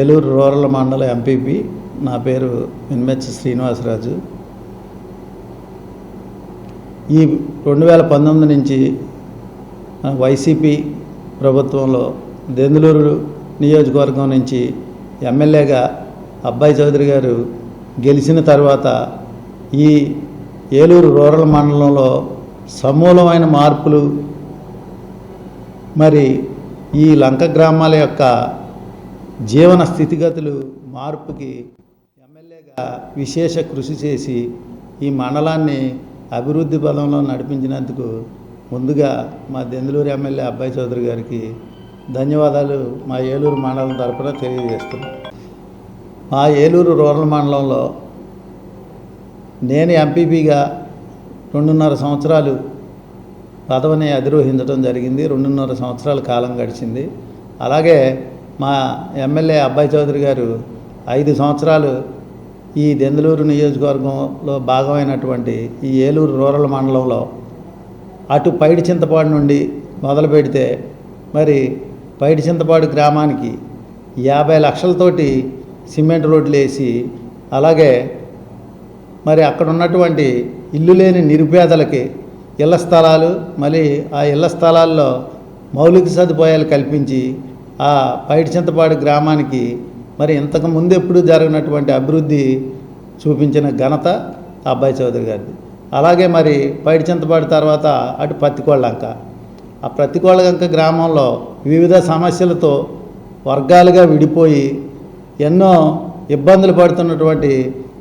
Eluru rural మండల MPP. నా పేరు ఎన్మెచ్ శ్రీనివాసరాజు. ఈ రెండు వేల పంతొమ్మిది నుంచి వైసీపీ ప్రభుత్వంలో దెందులూరు నియోజకవర్గం నుంచి ఎమ్మెల్యేగా అబ్బాయి చౌదరి గారు గెలిచిన తర్వాత ఈ ఏలూరు రూరల్ మండలంలో సమూలమైన మార్పులు. మరి ఈ లంక గ్రామాల యొక్క జీవన స్థితిగతులు మార్పుకి ఎమ్మెల్యేగా విశేష కృషి చేసి ఈ మండలాన్ని అభివృద్ధి పదంలో నడిపించినందుకు ముందుగా మా దెందులూరు ఎమ్మెల్యే అబ్బాయి చౌదరి గారికి ధన్యవాదాలు మా ఏలూరు మండలం తరపున తెలియజేస్తున్నాను మా ఏలూరు రూరల్ మండలంలో నేను ఎంపీపీగా రెండున్నర సంవత్సరాలు పదవిని అధిరోహించడం జరిగింది. రెండున్నర సంవత్సరాల కాలం గడిచింది. అలాగే మా ఎమ్మెల్యే అబ్బాయి చౌదరి గారు ఐదు సంవత్సరాలు ఈ దెందులూరు నియోజకవర్గంలో భాగమైనటువంటి ఈ ఏలూరు రూరల్ మండలంలో అటు పైడి చింతపాడు నుండి మొదలు పెడితే మరి పైడి చింతపాడు గ్రామానికి యాభై లక్షలతోటి సిమెంట్ రోడ్లు వేసి అలాగే మరి అక్కడ ఉన్నటువంటి ఇల్లు లేని నిరుపేదలకి ఇళ్ళ స్థలాలు మళ్ళీ ఆ ఇళ్ళ స్థలాల్లో మౌలిక సదుపాయాలు కల్పించి ఆ పైడి చింతపాడు గ్రామానికి మరి ఇంతకు ముందు ఎప్పుడు జరిగినటువంటి అభివృద్ధి చూపించిన ఘనత అబ్బాయి చౌదరి గారిది. అలాగే మరి పైడి చింతపాడు తర్వాత అటు పత్తికోళ్ళంక. ఆ ప్రతికోళ్ళంక గ్రామంలో వివిధ సమస్యలతో వర్గాలుగా విడిపోయి ఎన్నో ఇబ్బందులు పడుతున్నటువంటి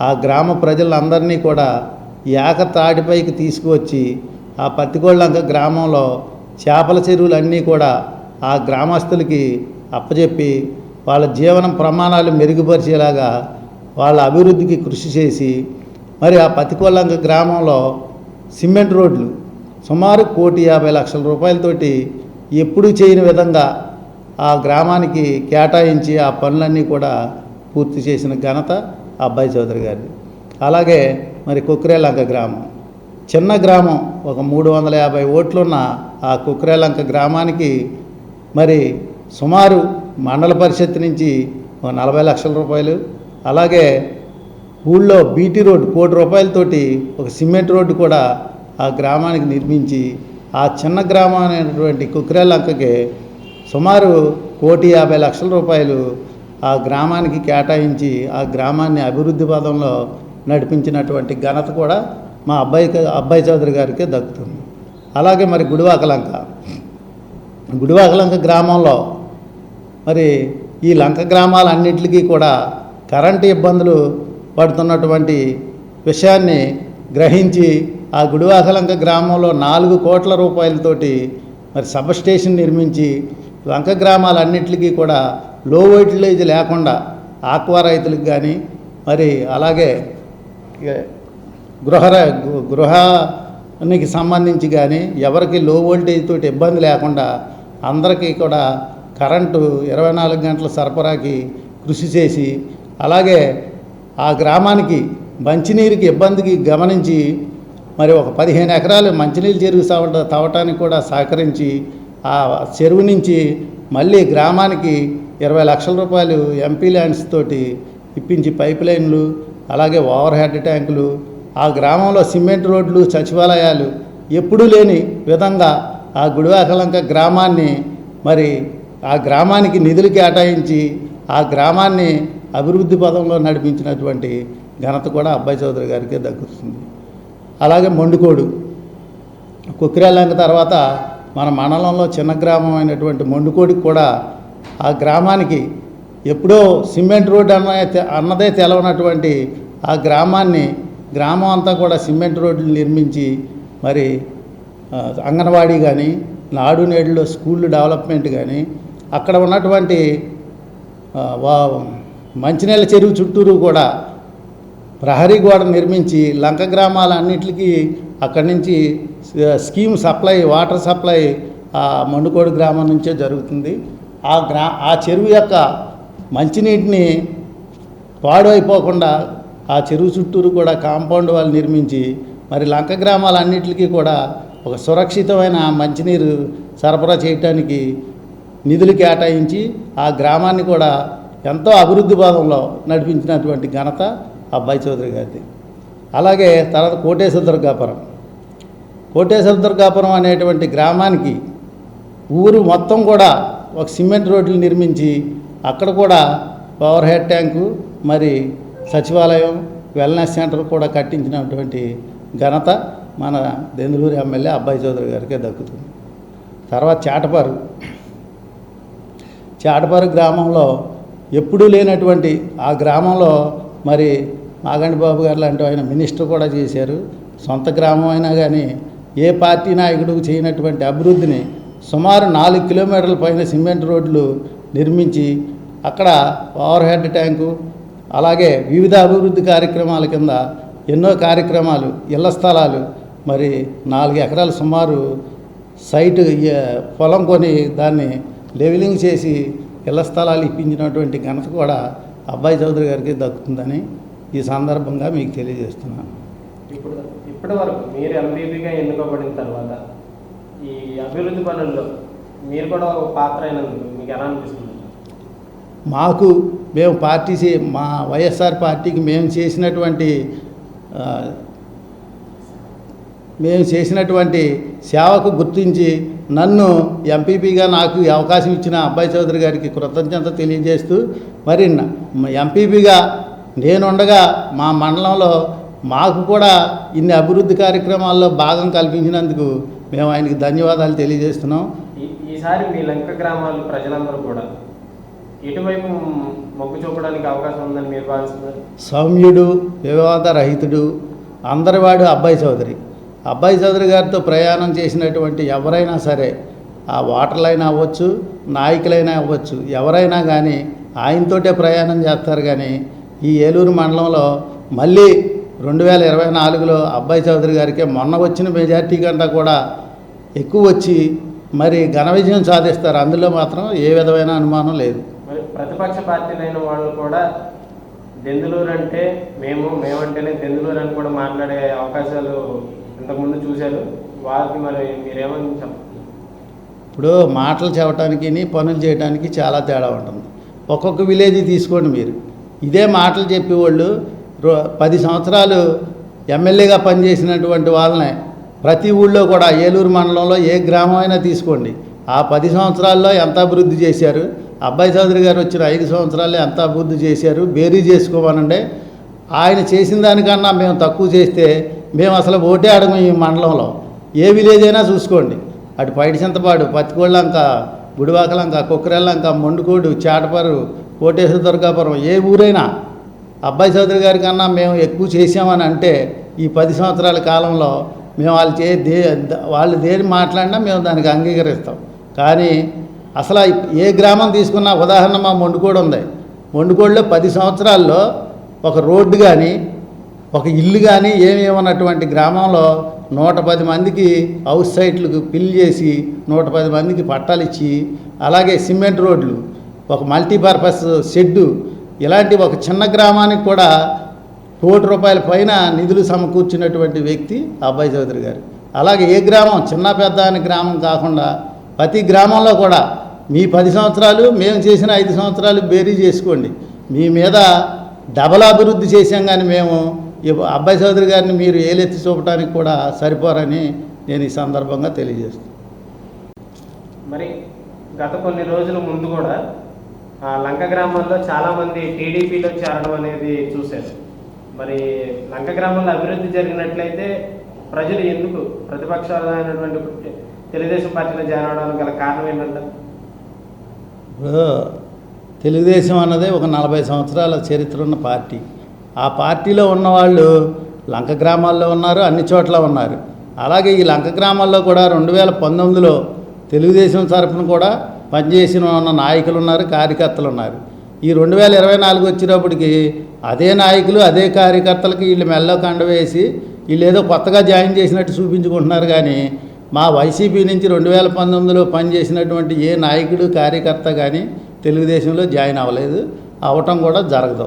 ఆ గ్రామ ప్రజలందరినీ కూడా ఏకతాటిపైకి తీసుకువచ్చి ఆ పత్తికోళ్ళంక గ్రామంలో చేపల చెరువులన్నీ కూడా ఆ గ్రామస్తులకి అప్పచెప్పి వాళ్ళ జీవనం ప్రమాణాలు మెరుగుపరిచేలాగా వాళ్ళ అభివృద్ధికి కృషి చేసి మరి ఆ పతికోళ్ళంక గ్రామంలో సిమెంట్ రోడ్లు సుమారు కోటి యాభై లక్షల రూపాయలతోటి ఎప్పుడూ చేయని విధంగా ఆ గ్రామానికి కేటాయించి ఆ పనులన్నీ కూడా పూర్తి చేసిన ఘనత అబ్బాయి చౌదరి గారిది. అలాగే మరి కుక్రేలంక గ్రామం. చిన్న గ్రామం ఒక మూడు వందల యాభై ఓట్లున్న ఆ కుక్రేలంక గ్రామానికి మరి సుమారు మండల పరిషత్ నుంచి ఒక నలభై లక్షల రూపాయలు అలాగే ఊళ్ళో బీటీ రోడ్డు కోటి రూపాయలతోటి ఒక సిమెంట్ రోడ్డు కూడా ఆ గ్రామానికి నిర్మించి ఆ చిన్న గ్రామం అనేటువంటి కుక్రేలంకకి సుమారు కోటి యాభై లక్షల రూపాయలు ఆ గ్రామానికి కేటాయించి ఆ గ్రామాన్ని అభివృద్ధి పదంలో నడిపించినటువంటి ఘనత కూడా మా అబ్బాయి అబ్బాయి చౌదరి గారికి దక్కుతుంది. అలాగే మరి గుడివాకలంక. గుడివాకలంక గ్రామంలో మరి ఈ లంక గ్రామాలన్నింటికి కూడా కరెంటు ఇబ్బందులు పడుతున్నటువంటి విషయాన్ని గ్రహించి ఆ గుడివాకలంక గ్రామంలో నాలుగు కోట్ల రూపాయలతోటి మరి సబ్ స్టేషన్ నిర్మించి లంక గ్రామాలన్నింటికి కూడా లో వోల్టేజ్ లేకుండా ఆక్వా రైతులకు కానీ మరి అలాగే గృహ గృహానికి సంబంధించి కానీ ఎవరికి లో వోల్టేజ్ తోటి ఇబ్బంది లేకుండా అందరికీ కూడా కరెంటు ఇరవై నాలుగు గంటల సరఫరాకి కృషి చేసి అలాగే ఆ గ్రామానికి మంచినీరుకి ఇబ్బందికి గమనించి మరి ఒక పదిహేను ఎకరాలు మంచినీళ్ళు చెరువు తవ్వట తవ్వటానికి కూడా సహకరించి ఆ చెరువు నుంచి మళ్ళీ గ్రామానికి ఇరవై లక్షల రూపాయలు ఎంపీ ల్యాండ్స్ తోటి ఇప్పించి పైప్ లైన్లు అలాగే ఓవర్ హెడ్ ట్యాంకులు ఆ గ్రామంలో సిమెంట్ రోడ్లు సచివాలయాలు ఎప్పుడూ లేని విధంగా ఆ గుడివాకలంక గ్రామాన్ని మరి ఆ గ్రామానికి నిధులు కేటాయించి ఆ గ్రామాన్ని అభివృద్ధి పదంలో నడిపించినటువంటి ఘనత కూడా అబ్బాయి చౌదరి గారికే దక్కుతుంది. అలాగే మొండుకోడు. కుక్కిరాలంక తర్వాత మన మండలంలో చిన్న గ్రామం అయినటువంటి మొండుకోడికి కూడా ఆ గ్రామానికి ఎప్పుడో సిమెంట్ రోడ్డు అన్న అన్నదే తెలవనటువంటి ఆ గ్రామాన్ని గ్రామం అంతా కూడా సిమెంట్ రోడ్లు నిర్మించి మరి అంగన్వాడీ కానీ నాడు నేడులో స్కూళ్ళు డెవలప్మెంట్ కానీ అక్కడ ఉన్నటువంటి మంచినీళ్ళ చెరువు చుట్టూరు కూడా ప్రహరీ గోడ నిర్మించి లంక గ్రామాలన్నిటికీ అక్కడి నుంచి స్కీమ్ సప్లై వాటర్ సప్లై ఆ మండుకోడు గ్రామం నుంచే జరుగుతుంది. ఆ గ్రా ఆ చెరువు యొక్క మంచినీటిని పాడైపోకుండా ఆ చెరువు చుట్టూరు కూడా కాంపౌండ్ వాళ్ళు నిర్మించి మరి లంక గ్రామాలన్నిటికీ కూడా ఒక సురక్షితమైన మంచినీరు సరఫరా చేయటానికి నిధులు కేటాయించి ఆ గ్రామాన్ని కూడా ఎంతో అభివృద్ధి భాగంలో నడిపించినటువంటి ఘనత అబ్బాయి చౌదరి గారిది. అలాగే తర్వాత కోటేశ్వర దుర్గాపురం. కోటేశ్వర దుర్గాపురం అనేటువంటి గ్రామానికి ఊరు మొత్తం కూడా ఒక సిమెంట్ రోడ్లు నిర్మించి అక్కడ కూడా పవర్ హెడ్ ట్యాంకు మరి సచివాలయం వెల్నెస్ సెంటర్ కూడా కట్టించినటువంటి ఘనత మన దెందులూరు ఎమ్మెల్యే అబ్బాయి చౌదరి గారికే దక్కుతుంది. తర్వాత చాటపారు. చాటపారు గ్రామంలో ఎప్పుడూ లేనటువంటి ఆ గ్రామంలో మరి మాగండి బాబు గారు లాంటి ఆయన మినిస్టర్ కూడా చేశారు. సొంత గ్రామం అయినా కానీ ఏ పార్టీ నాయకుడు చేయనటువంటి అభివృద్ధిని సుమారు నాలుగు కిలోమీటర్ల పైన సిమెంట్ రోడ్లు నిర్మించి అక్కడ పవర్ హెడ్ ట్యాంకు అలాగే వివిధ అభివృద్ధి కార్యక్రమాల కింద ఎన్నో కార్యక్రమాలు ఇళ్ళ స్థలాలు మరి నాలుగు ఎకరాలు సుమారు సైట్ పొలం కొని దాన్ని లెవెలింగ్ చేసి ఇళ్ళ స్థలాలు ఇప్పించినటువంటి ఘనత కూడా అబ్బాయి చౌదరి గారికి దక్కుతుందని ఈ సందర్భంగా మీకు తెలియజేస్తున్నాను. ఇప్పుడు ఇప్పటి వరకు మీరు ఎంపీపీగా ఎన్నుకోబడిన తర్వాత ఈ అభివృద్ధి పనుల్లో మీరు కూడా ఒక పాత్ర అయినందుకు మీకు ఎలా అనిపిస్తుంది? మాకు మేము పార్టీ చే- మా వైఎస్ఆర్ పార్టీకి మేము చేసినటువంటి మేము చేసినటువంటి సేవకు గుర్తించి నన్ను ఎంపీపీగా నాకు అవకాశం ఇచ్చిన అబ్బాయి చౌదరి గారికి కృతజ్ఞత తెలియజేస్తూ మరి ఎంపీపీగా నేనుండగా మా మండలంలో మాకు కూడా ఇన్ని అభివృద్ధి కార్యక్రమాల్లో భాగం కల్పించినందుకు మేము ఆయనకి ధన్యవాదాలు తెలియజేస్తున్నాం. ఈసారి మీ లంక గ్రామాల ప్రజలందరూ కూడా ఎటువైపు మొగ్గు చూపడానికి అవకాశం ఉందని మీరు భావిస్తున్నారు? సౌమ్యుడు వివాద రహితుడు అందరివాడు అబ్బాయి చౌదరి. అబ్బాయి చౌదరి గారితో ప్రయాణం చేసినటువంటి ఎవరైనా సరే ఆ ఓటర్లైనా అవ్వచ్చు నాయకులైనా అవ్వచ్చు ఎవరైనా కానీ ఆయనతోటే ప్రయాణం చేస్తారు కానీ ఈ ఏలూరు మండలంలో మళ్ళీ రెండు వేల ఇరవై నాలుగులో అబ్బాయి చౌదరి గారికి మొన్న వచ్చిన మెజార్టీ కంటే కూడా ఎక్కువ వచ్చి మరి ఘన విజయం సాధిస్తారు. అందులో మాత్రం ఏ విధమైన అనుమానం లేదు. మరి ప్రతిపక్ష పార్టీలైన వాళ్ళు కూడా దెందులూరు అంటే మేము మేమంటేనే దెందులూరు అని కూడా మాట్లాడే అవకాశాలు ఇంతకుముందు చూశారు వారికి మరి మీరేమని ఇప్పుడు మాటలు చెప్పడానికి పనులు చేయడానికి చాలా తేడా ఉంటుంది. ఒక్కొక్క విలేజ్ తీసుకోండి మీరు. ఇదే మాటలు చెప్పేవాళ్ళు పది సంవత్సరాలు ఎమ్మెల్యేగా పనిచేసినటువంటి వాళ్ళనే ప్రతి ఊళ్ళో కూడా ఏలూరు మండలంలో ఏ గ్రామం అయినా తీసుకోండి. ఆ పది సంవత్సరాల్లో ఎంత అభివృద్ధి చేశారు? అబ్బాయి చౌదరి గారు వచ్చిన ఐదు సంవత్సరాల్లో ఎంత అభివృద్ధి చేశారు? బేరీ చేసుకోమనండి. ఆయన చేసిన దానికన్నా మేము తక్కువ చేస్తే మేము అసలు ఓటే ఆడము ఈ మండలంలో. ఏ విలేజ్ అయినా చూసుకోండి. అటు పైడి చింతపాడు పత్తికోళ్ళంక గుడివాకలంక కుక్కరెల్లంక మొండుకోడు చాటపరు కోటేశ్వర దుర్గాపురం ఏ ఊరైనా అబ్బాయి చౌదరి గారి కన్నా మేము ఎక్కువ చేసామని అంటే ఈ పది సంవత్సరాల కాలంలో మేము వాళ్ళు చే దే వాళ్ళు దేని మాట్లాడినా మేము దానికి అంగీకరిస్తాం. కానీ అసలు ఏ గ్రామం తీసుకున్నా ఉదాహరణ మా మొండుకోడు ఉంది. మొండుకోడులో పది సంవత్సరాల్లో ఒక రోడ్డు కానీ ఒక ఇల్లు కానీ ఏమేమన్నటువంటి గ్రామంలో నూట పది మందికి హౌస్ సైట్లకు పిల్లి చేసి నూట పది మందికి పట్టాలు ఇచ్చి అలాగే సిమెంట్ రోడ్లు ఒక మల్టీపర్పస్ షెడ్డు ఇలాంటి ఒక చిన్న గ్రామానికి కూడా కోటి రూపాయల పైన నిధులు సమకూర్చినటువంటి వ్యక్తి అబ్బాయి చౌదరి గారు. అలాగే ఏ గ్రామం? చిన్న పెద్ద అనే గ్రామం కాకుండా ప్రతి గ్రామంలో కూడా మీ పది సంవత్సరాలు మేము చేసిన ఐదు సంవత్సరాలు బేరీ చేసుకోండి. మీ మీద డబల్ అభివృద్ధి చేసాం కానీ మేము ఈ అబ్బాయి చౌదరి గారిని మీరు ఏలెత్తి చూపడానికి కూడా సరిపోరని నేను ఈ సందర్భంగా తెలియజేస్తాను మరి గత కొన్ని రోజుల ముందు కూడా లంక గ్రామంలో చాలామంది టీడీపీలో చేరడం అనేది చూశారు మరి లంక గ్రామంలో అభివృద్ధి జరిగినట్లయితే ప్రజలు ఎందుకు ప్రతిపక్షాలైనటువంటి తెలుగుదేశం పార్టీలో జాయిన్ అవడానికి గల కారణం ఏంటంటే? ఇప్పుడు తెలుగుదేశం అన్నదే ఒక నలభై సంవత్సరాల చరిత్ర ఉన్న పార్టీ. ఆ పార్టీలో ఉన్నవాళ్ళు లంక గ్రామాల్లో ఉన్నారు అన్ని చోట్ల ఉన్నారు. అలాగే ఈ లంక గ్రామాల్లో కూడా రెండు వేల పంతొమ్మిదిలో తెలుగుదేశం తరఫున కూడా పనిచేసిన ఉన్న నాయకులు ఉన్నారు కార్యకర్తలు ఉన్నారు. ఈ రెండు వేల ఇరవై నాలుగు వచ్చేటప్పటికి అదే నాయకులు అదే కార్యకర్తలకి వీళ్ళు మెల్లో కండ వేసి వీళ్ళు ఏదో కొత్తగా జాయిన్ చేసినట్టు చూపించుకుంటున్నారు కానీ మా వైసీపీ నుంచి రెండు వేల పంతొమ్మిదిలో పనిచేసినటువంటి ఏ నాయకుడు కార్యకర్త కానీ తెలుగుదేశంలో జాయిన్ అవ్వలేదు. అవటం కూడా జరగదు.